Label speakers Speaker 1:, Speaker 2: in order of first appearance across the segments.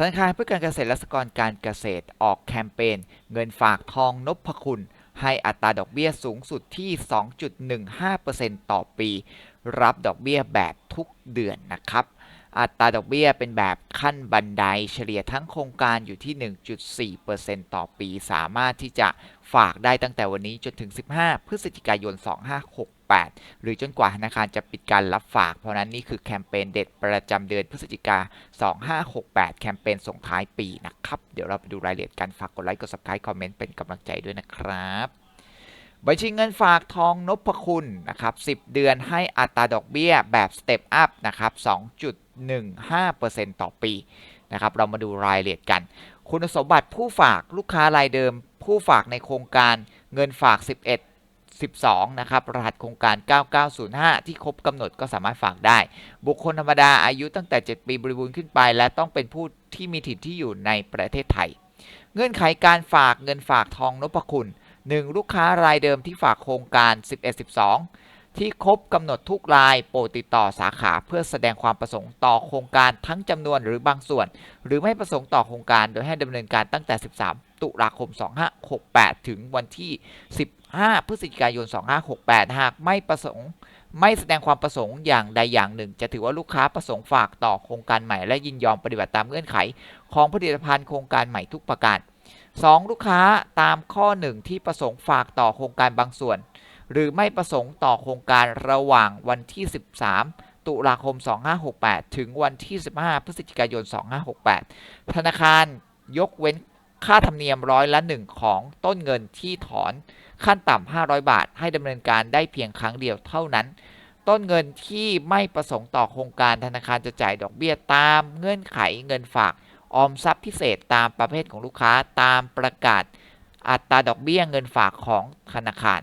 Speaker 1: ธนาคารเพื่อการเกษตรและสหกรณ์การเกษตรออกแคมเปญเงินฝากทองนพคุณ ให้อัตราดอกเบี้ยสูงสุดที่ 2.15%ต่อปี รับดอกเบี้ยแบบทุกเดือนนะครับ อัตราดอกเบี้ยเป็นแบบขั้นบันไดเฉลี่ยทั้งโครงการอยู่ที่ 1.4%ต่อปี สามารถที่จะฝากได้ตั้งแต่วันนี้จนถึง 15 พฤศจิกายน 2568 หรือจนกว่าธนาคารจะปิดการรับฝาก เพราะนั้นนี่คือแคมเปญเด็ดประจำเดือนพฤศจิกา 2568 แคมเปญส่งท้ายปีนะครับ เดี๋ยวเราไปดูรายละเอียดกันฝากกดไลค์กด subscribe คอมเมนต์เป็นกำลังใจด้วยนะครับบัญชีเงินฝากทองนพคุณนะครับ 10 เดือนให้อัตราดอกเบี้ยแบบสเต็ปอัพนะครับ 2.15%ต่อปีนะครับเรามาดูรายละเอียดกัน คุณสมบัติผู้ฝากลูกค้ารายเดิม ผู้ฝากในโครงการเงินฝาก 11 12 นะครับ รหัสโครงการ 9905 ที่ครบกำหนดก็สามารถฝากได้ บุคคลธรรมดาอายุตั้งแต่ 7 ปีบริบูรณ์ขึ้นไป และต้องเป็นผู้ที่มีถิ่นที่อยู่ในประเทศไทย เงื่อนไขการฝากเงินฝากทองนพคุณ 1. ลูกค้ารายเดิมที่ฝากโครงการ 1112 ที่ครบกำหนดทุกรายโปรดติดต่อสาขาเพื่อแสดงความประสงค์ต่อโครงการทั้งจำนวนหรือบางส่วน หรือไม่ประสงค์ต่อโครงการ โดยให้ดำเนินการตั้งแต่ 13 ตุลาคม 2568 ถึงวันที่ 15 พฤศจิกายน 2568 หากไม่ประสงค์ไม่แสดงความประสงค์อย่างใดอย่างหนึ่ง จะถือว่าลูกค้าประสงค์ฝากต่อโครงการใหม่และยินยอมปฏิบัติตามเงื่อนไข ของผลิตภัณฑ์โครงการใหม่ทุกประการ 2. ลูกค้าตามข้อ 1 ที่ประสงค์ฝากต่อโครงการบางส่วน หรือไม่ประสงค์ต่อโครงการระหว่างวันที่ 13 ตุลาคม 2568 ถึงวันที่ 15 พฤศจิกายน 2568 ธนาคารยกเว้นค่าธรรมเนียมร้อยละหนึ่งของต้นเงินที่ถอนขั้นต่ำ 500 บาท ให้ดำเนินการได้เพียงครั้งเดียวเท่านั้น ต้นเงินที่ไม่ประสงค์ต่อโครงการธนาคารจะจ่ายดอกเบี้ยตามเงื่อนไขเงินฝากออมทรัพย์พิเศษตามประเภทของลูกค้าตามประกาศอัตราดอกเบี้ยเงินฝากของธนาคาร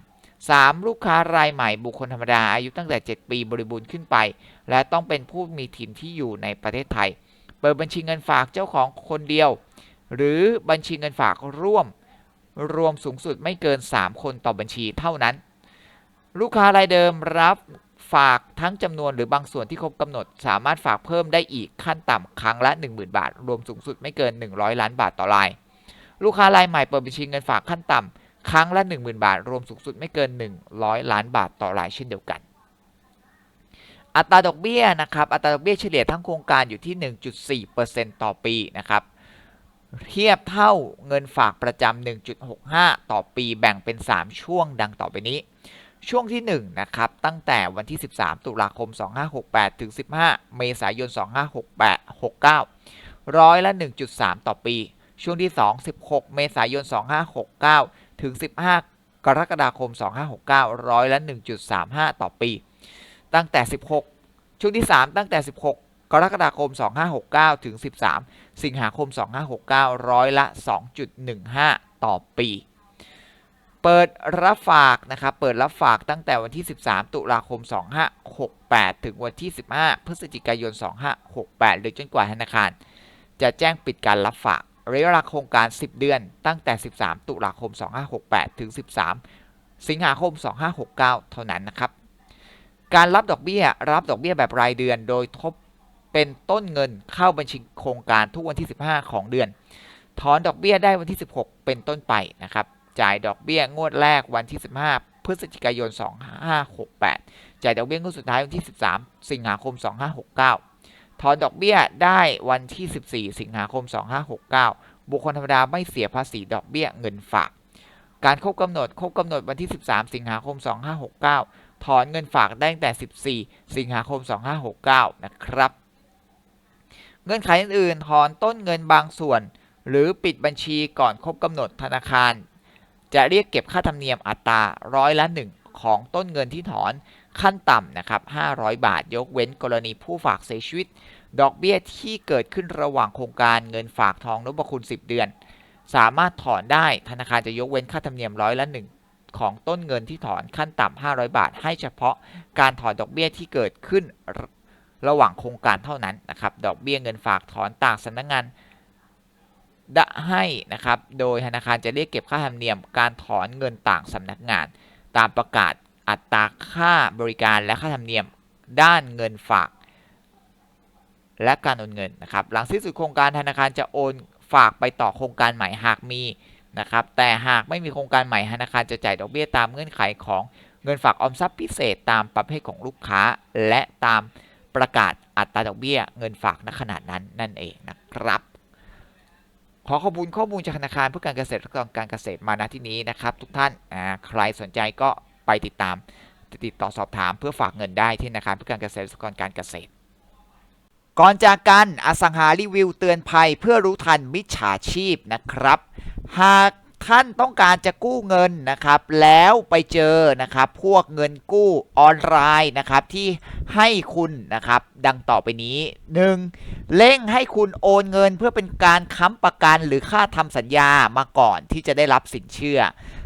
Speaker 1: 3. ลูกค้ารายใหม่บุคคลธรรมดาอายุตั้งแต่ 7 ปีบริบูรณ์ขึ้นไป และต้องเป็นผู้มีถิ่นที่อยู่ในประเทศไทย เปิดบัญชีเงินฝากเจ้าของคนเดียว หรือบัญชีเงินฝากร่วม รวมสูงสุดไม่เกิน 3 คนต่อบัญชีเท่านั้น ลูกค้ารายเดิมรับฝากทั้งจำนวนหรือบางส่วนที่ครบกำหนด สามารถฝากเพิ่มได้อีกขั้นต่ำครั้งละ 10,000 บาท รวมสูงสุดไม่เกิน 100 ล้านบาทต่อราย ลูกค้ารายใหม่เปิดบัญชีเงินฝากขั้นต่ำ ครั้งละ 10,000 บาท รวมสูงสุดไม่เกิน 100 ล้านบาทต่อรายเช่นเดียวกัน อัตราดอกเบี้ยนะครับอัตราดอกเบี้ยเฉลี่ยทั้งโครงการอยู่ที่ 1.4%ต่อปีนะครับเทียบเท่าเงินฝากประจำ 1.65 ต่อปีแบ่งเป็น 3 ช่วงดังต่อไปนี้ ช่วงที่1นะครับตั้งแต่วันที่ 13 ตุลาคม 2568 ถึง 15 เมษายน 2568 69 ร้อยละ 1.3 ต่อปี ช่วงที่ 2 16 เมษายน 2569 ถึง 15 กรกฎาคม 2569 ร้อยละ 1.35 ต่อปี ตั้งแต่ 16 ช่วงที่ 3 ตั้งแต่ 16 กรกฎาคม 2569 ถึง 13 สิงหาคม 2569 ร้อยละ 2.15 ต่อปี เปิดรับฝากนะครับ เปิดรับฝากตั้งแต่วันที่ 13 ตุลาคม 2568 ถึงวันที่ 15 พฤศจิกายน 2568 หรือจนกว่าธนาคาร จะแจ้งปิดการรับฝาก ระยะเวลาโครงการ 10 เดือน ตั้งแต่ 13 ตุลาคม 2568 ถึง 13 สิงหาคม 2569 เท่านั้นนะครับ การรับดอกเบี้ย รับดอกเบี้ยแบบรายเดือน โดยทบเป็นต้นเงินเข้าบัญชีโครงการทุกวันที่ 15 ของเดือน ถอนดอกเบี้ยได้วันที่ 16 เป็นต้นไปนะครับ จ่ายดอกเบี้ยงวดแรกวันที่ 15 พฤศจิกายน 2568 จ่ายดอกเบี้ยงวดสุดท้ายวันที่ 13 สิงหาคม 2569 ถอนดอกเบี้ยได้วันที่ 14 สิงหาคม 2569 บุคคลธรรมดาไม่เสียภาษีดอกเบี้ยเงินฝาก การครบกำหนดครบกำหนดวันที่ 13 สิงหาคม 2569 ถอนเงินฝากได้ตั้งแต่ 14 สิงหาคม 2569 นะครับ เงื่อนไขอื่นๆ ถอนต้นเงินบางส่วน หรือปิดบัญชีก่อนครบกำหนดธนาคาร จะเรียกเก็บค่าธรรมเนียมอัตราร้อยละหนึ่งของต้นเงินที่ถอน ขั้นต่ำนะครับ 500 บาท ยกเว้นกรณีผู้ฝากเสียชีวิต ดอกเบี้ยที่เกิดขึ้นระหว่างโครงการเงินฝากทองนพคุณ 10 เดือน สามารถถอนได้ธนาคารจะยกเว้นค่าธรรมเนียมร้อยละหนึ่งของต้นเงินที่ถอนขั้นต่ำ 500 บาท ให้เฉพาะการถอนดอกเบี้ยที่เกิดขึ้นระหว่างโครงการเท่านั้นนะครับ ดอกเบี้ยเงินฝากถอนต่างสำนักงงานดให้นะครับ โดยธนาคารจะเรียกเก็บค่าธรรมเนียมการถอนเงินต่างสำนักงาน ตามประกาศ อัตราค่าบริการและค่าธรรมเนียมด้านเงินฝาก และการโอนเงินนะครับ หลังสิ้นสุดโครงการธนาคารจะโอนฝากไปต่อโครงการใหม่หากมีนะครับ แต่หากไม่มีโครงการใหม่ธนาคารจะจ่ายดอกเบี้ยตามเงื่อนไขของเงินฝากออมทรัพย์พิเศษตามประเภทของลูกค้า และตามประกาศอัตราดอกเบี้ย เงินฝากณขนาดนั้นนั่นเองนะครับ ขอขอมูลข้อมูลจากธนาคารเพื่อการเกษตรและการเกษตรมาณที่นี้นะครับ ทุกท่านใครสนใจก็ ไปติดตามติดต่อสอบถามเพื่อฝากเงินได้ที่ธนาคารเพื่อการเกษตรและการเกษตร ก่อนจากกันอสังหารีวิวเตือนภัยเพื่อรู้ทันมิจฉาชีพนะครับ หากท่านต้องการจะกู้เงินนะครับ แล้วไปเจอนะครับ พวกเงินกู้ออนไลน์นะครับที่ให้คุณนะครับ ดังต่อไปนี้ 1. เร่งให้คุณโอนเงินเพื่อเป็นการค้ำประกันหรือค่าทำสัญญามาก่อนที่จะได้รับสินเชื่อ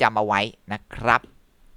Speaker 1: จำเอาไว้นะครับ